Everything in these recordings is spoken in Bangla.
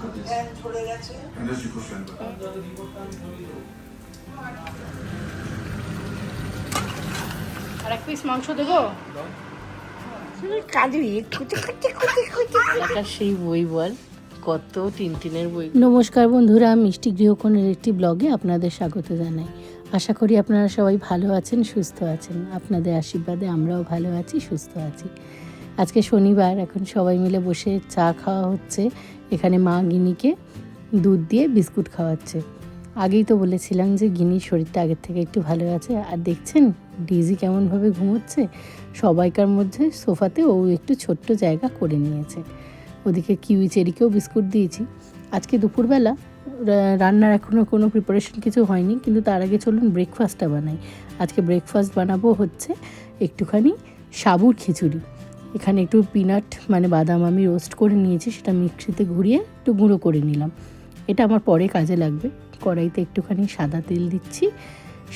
ফ্যান গেছে. আর এক পিস মাংস দেবো? এলাকার সেই বই বল কত টিনটিনের বই। নমস্কার বন্ধুরা মিষ্টি গৃহকোণের একটি ব্লগে আপনাদের স্বাগত জানাই। আশা করি আপনারা সবাই ভালো আছেন সুস্থ আছেন। আপনাদের আশীর্বাদে আমরাও ভালো আছি সুস্থ আছি। আজকে শনিবার এখন সবাই মিলে বসে চা খাওয়া হচ্ছে। এখানে মা গিনিকে দুধ দিয়ে বিস্কুট খাওয়াচ্ছে। আগেই তো বলেছিলাম যে গিনির শরীরটা আগের থেকে একটু ভালো আছে। আর দেখছেন ডিজি কেমনভাবে ঘুমোচ্ছে? সবাইকার মধ্যে সোফাতে ও একটু ছোট্ট জায়গা করে নিয়েছে। ওদিকে কিউই চেরিকেও বিস্কুট দিয়েছি। আজকে দুপুরবেলা রান্নার এখনও কোনো প্রিপারেশন কিছু হয়নি, কিন্তু তার আগে চলুন ব্রেকফাস্টটা বানাই। আজকে ব্রেকফাস্ট বানাবো হচ্ছে একটুখানি সাবুর খিচুড়ি। এখানে একটু পিনাট মানে বাদাম আমি রোস্ট করে নিয়েছি, সেটা মিক্সিতে ঘুরিয়ে একটু গুঁড়ো করে নিলাম। এটা আমার পরে কাজে লাগবে। কড়াইতে একটুখানি সাদা তেল দিচ্ছি।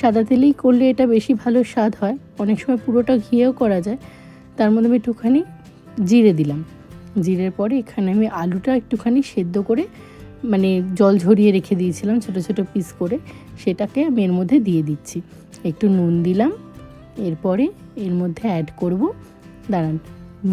সাদা তেলেই করলে এটা বেশি ভালো স্বাদ হয়। অনেক সময় পুরোটা ঘিয়েও করা যায়। তার মধ্যে আমি একটুখানি জিরে দিলাম। জিরের পরে এখানে আমি আলুটা একটুখানি সেদ্ধ করে মানে জল ঝরিয়ে রেখে দিয়েছিলাম ছোট ছোট পিস করে, সেটাকে আমি এর মধ্যে দিয়ে দিচ্ছি। একটু নুন দিলাম। এরপরে এর মধ্যে অ্যাড করব। দাঁড়ান।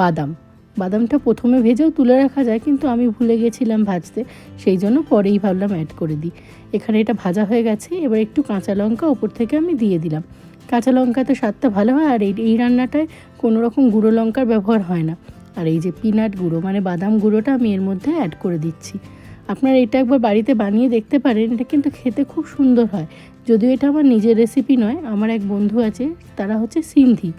বাদাম। বাদামটা প্রথমে ভেজেও তুলে রাখা যায়, কিন্তু আমি ভুলে গেছিলাম ভাজতে। সেই জন্য পরেই ভাবলাম অ্যাড করে দিই। এখানে এটা ভাজা হয়ে গেছে, এবার একটু কাঁচা লঙ্কা ওপর থেকে আমি দিয়ে দিলাম। কাঁচা লঙ্কাতে স্বাদটা ভালো হয়, আর এই এই রান্নাটায় কোনো রকম গুঁড়ো লঙ্কার ব্যবহার হয় না। আর এই যে পিনাট গুঁড়ো মানে বাদাম গুঁড়োটা আমি এর মধ্যে অ্যাড করে দিচ্ছি। আপনারা এটা একবার বাড়িতে বানিয়ে দেখতে পারেন, এটা কিন্তু খেতে খুব সুন্দর হয়। যদিও এটা আমার নিজের রেসিপি নয়, আমার এক বন্ধু আছে, তারা হচ্ছে সিন্ধি।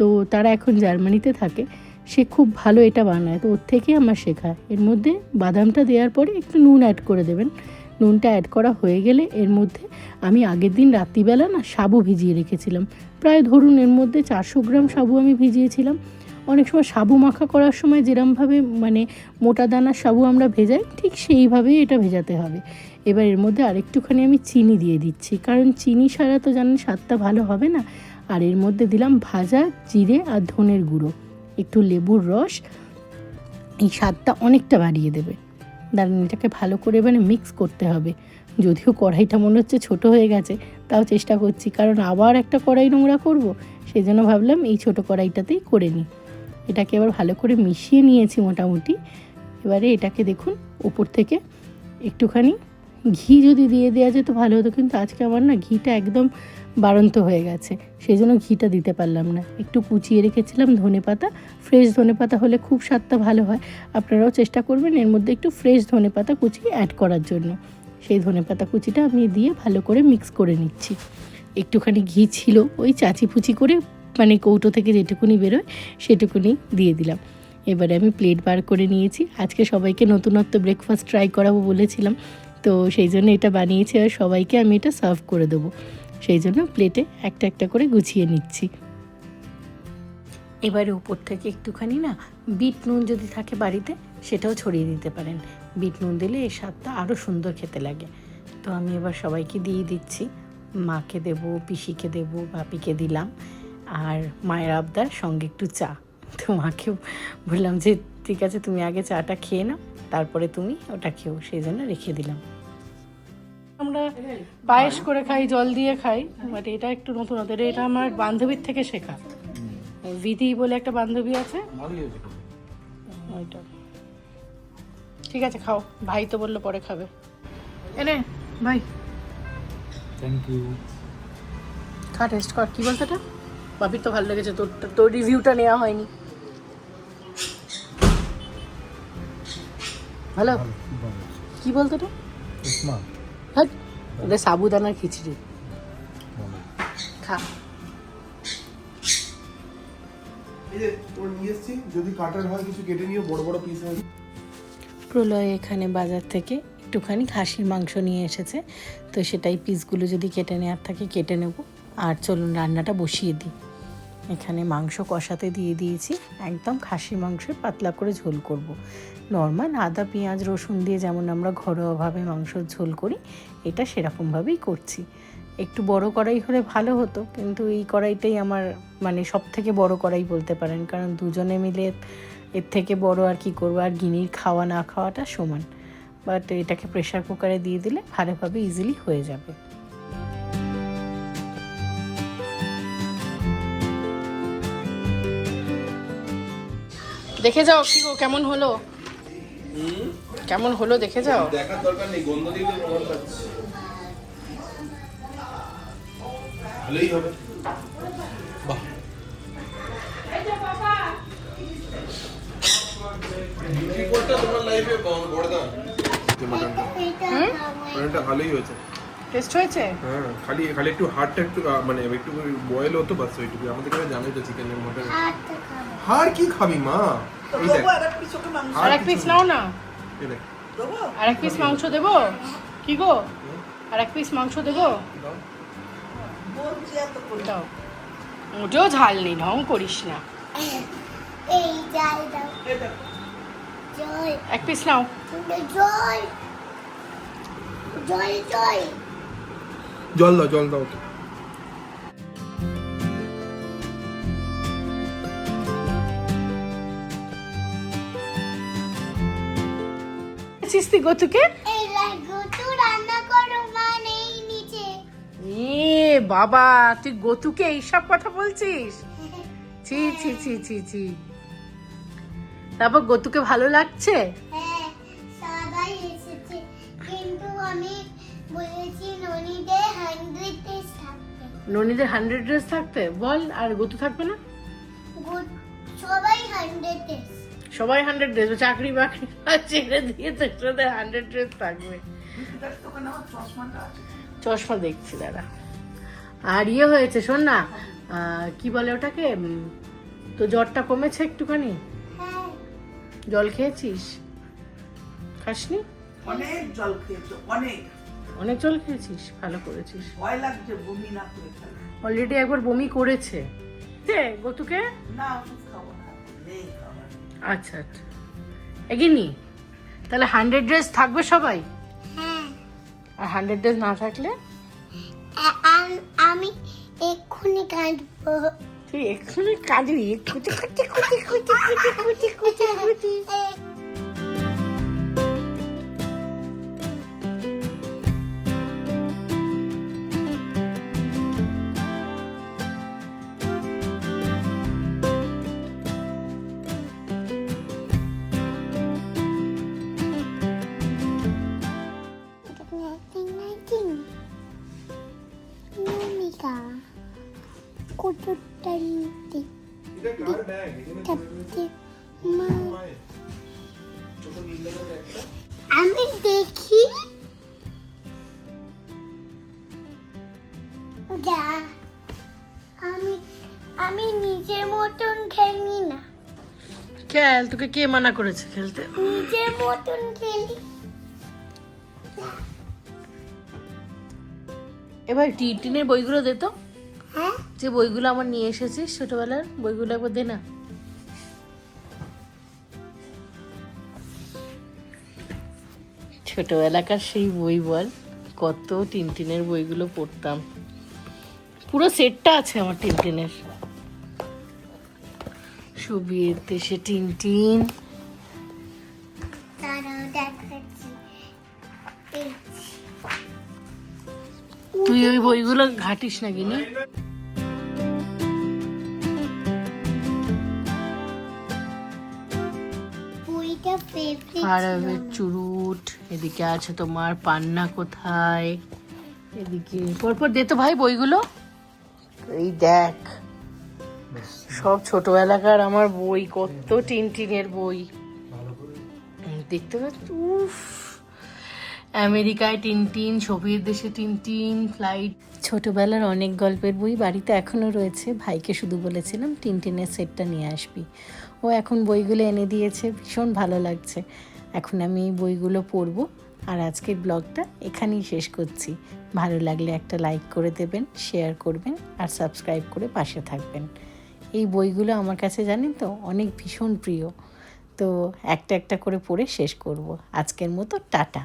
তো তারা এখন জার্মানিতে থাকে। সে খুব ভালো এটা বানায়। তো ওর থেকে আমার শেখা এর মধ্যে বাদামটা দেওয়ার পরে একটু নুন অ্যাড করে দেবেন। নুনটা অ্যাড করা হয়ে গেলে এর মধ্যে আমি আগের দিন রাত্রিবেলা না সাবু ভিজিয়ে রেখেছিলাম। প্রায় ধরুন এর মধ্যে চারশো গ্রাম সাবু আমি ভিজিয়েছিলাম। অনেক সময় সাবু মাখা করার সময় যেরমভাবে মানে মোটা দানার সাবু আমরা ভেজাই, ঠিক সেইভাবেই এটা ভেজাতে হবে। এবার এর মধ্যে আরেকটুখানি আমি চিনি দিয়ে দিচ্ছি। কারণ চিনি ছাড়া তো জানেন স্বাদটা ভালো হবে না। আর এর মধ্যে দিলাম ভাজা, জিরে আর ধনের গুঁড়ো। একটু লেবুর রস। এই স্বাদটা অনেকটা বাড়িয়ে দেবে। দাঁড়ান এটাকে ভালো করে মানে মিক্স করতে হবে। যদিও কড়াইটা মনে হচ্ছে ছোট হয়ে গেছে, তাও চেষ্টা করছি। কারণ আবার একটা কড়াই নোংরা করব সেই জন্য ভাবলাম এই ছোট কড়াইটাতেই করে নিই। এটাকে এবার ভালো করে মিশিয়ে নিয়েছি মোটামুটি। এবারে এটাকে দেখুন, ওপর থেকে একটুখানি ঘি যদি দিয়ে দেওয়া যেত ভালো হতো, কিন্তু আজকে আমার না ঘিটা একদম বাড়ন্ত হয়ে গেছে। সেই জন্য ঘিটা দিতে পারলাম না। একটু কুচিয়ে রেখেছিলাম ধনে পাতা। ফ্রেশ ধনে পাতা হলে খুব স্বাদটা ভালো হয়। আপনারাও চেষ্টা করবেন এর মধ্যে একটু ফ্রেশ ধনে পাতা কুচি অ্যাড করার জন্য। সেই ধনে পাতা কুচিটা আমি দিয়ে ভালো করে মিক্স করে নিচ্ছি। একটুখানি ঘি ছিল, ওই চাচি ফুচি করে মানে কৌটো থেকে যেটুকুনি বেরোয়, সেটুকুনি দিয়ে দিলাম। এবারে আমি প্লেট বার করে নিয়েছি। আজকে সবাইকে নতুনত্ব ব্রেকফাস্ট ট্রাই করাবো বলেছিলাম। তো সেই জন্য এটা বানিয়েছি আর সবাইকে আমি এটা সার্ভ করে দেবো। সেই জন্য প্লেটে একটা একটা করে গুছিয়ে নিচ্ছি। এবারে উপর থেকে একটুখানি না বিট নুন যদি থাকে বাড়িতে, সেটাও ছড়িয়ে দিতে পারেন। বিট নুন দিলে এই স্বাদটা আরও সুন্দর খেতে লাগে। তো আমি এবার সবাইকে দিয়ে দিচ্ছি। মাকে দেবো, পিসিকে দেবো, বাপিকে দিলাম। আর মায়ের আবদার সঙ্গে একটু চা। তো মাকে বললাম যে, ঠিক আছে, তুমি আগে চাটা খেয়ে নাও। তারপরে তুমি ওটা খেও সেই জন্য রেখে দিলাম। আমরা পায়েস করে খাই জল দিয়ে খাই বাট এটা একটু নতুন ওদের। এটা আমার বান্ধবীর থেকে শেখা। বিধি বলে একটা বান্ধবী আছে। ওইটা। ঠিক আছে খাও। ভাই তো বলল পরে খাবে। এনে ভাই। থ্যাংক ইউ খা টেস্ট কর। কি বলতো এটা? বাপির তো ভালো লেগেছে। তোর তোর রিভিউটা নেওয়া হয়নি। ভালো। কি বলতো উষ্মা। হ্যাঁ সাবুদানার খিচড়ি। খা। এই যে তোর নিয়ে এসছি যদি কাটার হয় কিছু কেটে নিও বড় বড় পিস হয়। প্রলয় এখানে বাজার থেকে একটুখানি খাসির মাংস নিয়ে এসেছে। তো সেটাই পিসগুলো যদি কেটে নেওয়ার থাকে কেটে নেব। আর চলুন রান্নাটা বসিয়ে দিই। এখানে মাংস কষাতে দিয়ে দিয়েছি। একদম খাসি মাংসের পাতলা করে ঝোল করব। নর্মাল আদা, পেঁয়াজ, রসুন দিয়ে যেমন আমরা ঘরোয়াভাবে মাংসর ঝোল করি, এটা সেরকমভাবেই করছি। একটু বড় কড়াই হলে ভালো হতো, কিন্তু এই কড়াইটাই আমার মানে সব থেকে বড় কড়াই বলতে পারেন, কারণ দুজনে মিলে এর থেকে বড় আর কি করব, আর গিনির খাওয়া না খাওয়াটা সমান। বাট এটাকে প্রেশার কুকারে দিয়ে দিলে ভালোভাবে ইজিলি হয়ে যাবে। দেখে যাও কি গো কেমন হলো? কেমন হলো দেখে যাও। দেখার দরকার নেই গন্ধ দিলে প্রমাণ পাচ্ছি। ভালোই হবে। বাহ। রিপোর্টটা তোমার লাইফে বড় দাম। মটনটা মটনটা ভালোই হয়েছে। টেস্ট হয়েছে? হ্যাঁ খালি খালি একটু হাড়টা একটু মানে একটু বয়েল হতো বাস ওইটুকু আমাদের এখানে জানোই তো চিকেন মটন হাড় কি খাবি মা? আর এক পিস ওকে মাংস। আর পিস নাও না। এই দেখ। দেবো? আর এক পিস মাংস দেবো? কি গো? আর এক পিস মাংস দেবো? দাও। মোটেও ঝাল নেই ঢং করিস না। এই জাল দাও। এক পিস নাও। জল জল জল জল দাও জল দাও চিস্তি গতুকে? এই লাগুতু রান্না করো মানে এই নিচে। এ বাবা তুই গতুকে এইসব কথা বলছিস? ছি ছি ছি ছি ছি। তারপর গতুকে ভালো লাগছে? হ্যাঁ সবাই এসেছে। কিন্তু আমি বলেছি ননীদের হান্ড্রেড ড্রেস থাকতে? বল আর গতু থাকবে না? সবাই হান্ড্রেড ডেজ সবাই হান্ড্রেড ড্রেস চাকরি বাকরি ছেড়ে দিয়ে তোর সাথে হান্ড্রেড ড্রেস থাকবে। চশমা দেখছি দাদা। আর ইয়ে হয়েছে শোন না কি বলে ওটাকে? তো জ্বরটা কমেছে একটুখানি? হ্যাঁ। জল খেয়েছিস? খাসনি? অনেক জল খেয়েছো অনেক। অনেক জল খেয়েছিস ভালো করেছিস। ভয় লাগছে বমি না করে অলরেডি একবার বমি করেছে। দে গতুকে। না খাব না। আচ্ছা আচ্ছা। এগিনি তাহলে হান্ড্রেড ড্রেস থাকবে সবাই? হ্যাঁ। আর হান্ড্রেড ড্রেস না থাকলে? আম- এক্ষুনি কাঁদবো। তুই এক্ষুনি কাঁদবি। খুঁটি খুঁটি খুঁটি খুঁটি খুঁটি খুঁটি খুঁটি খেল তোকে কে মানা করেছে খেলতে? নিজের মতন খেলি। এবার টিনের বইগুলো দে তো। হ্যাঁ? যে বইগুলো আমার নিয়ে এসেছিস ছোটবেলার বইগুলো একবার দে না। ছোটবেলাকার সেই বই বল কত টিনটিনের বইগুলো পড়তাম। পুরো সেটটা আছে আমার টিনটিনের। সুবির দেশে টিনটিন দেখাচ্ছি। তুই ওই বইগুলো ঘাটিস না? কিনি ফেভারিট চুরুট এদিকে আছে তোমার পান্না কোথায় এদিকে পরপর দে তো ভাই বইগুলো। এই দেখ। সব ছোটবেলাকার আমার বই, কত টিনটিনের বই। দেখতে পাচ্ছ আমেরিকায় টিনটিন সোভিয়েত দেশে টিনটিন, ফ্লাইট। ছোটবেলার অনেক গল্পের বই বাড়িতে এখনও রয়েছে। ভাইকে শুধু বলেছিলাম, টিনটিনের সেটটা নিয়ে আসবি। ও এখন বইগুলো এনে দিয়েছে, ভীষণ ভালো লাগছে। এখন আমি এই বইগুলো পড়ব আর আজকের ব্লগটা এখানেই শেষ করছি। ভালো লাগলে একটা লাইক করে দেবেন, শেয়ার করবেন আর সাবস্ক্রাইব করে পাশে থাকবেন। এই বইগুলো আমার কাছে, জানেন তো, অনেক ভীষণ প্রিয়। তো একটা একটা করে পড়ে শেষ করব। আজকের মতো টাটা।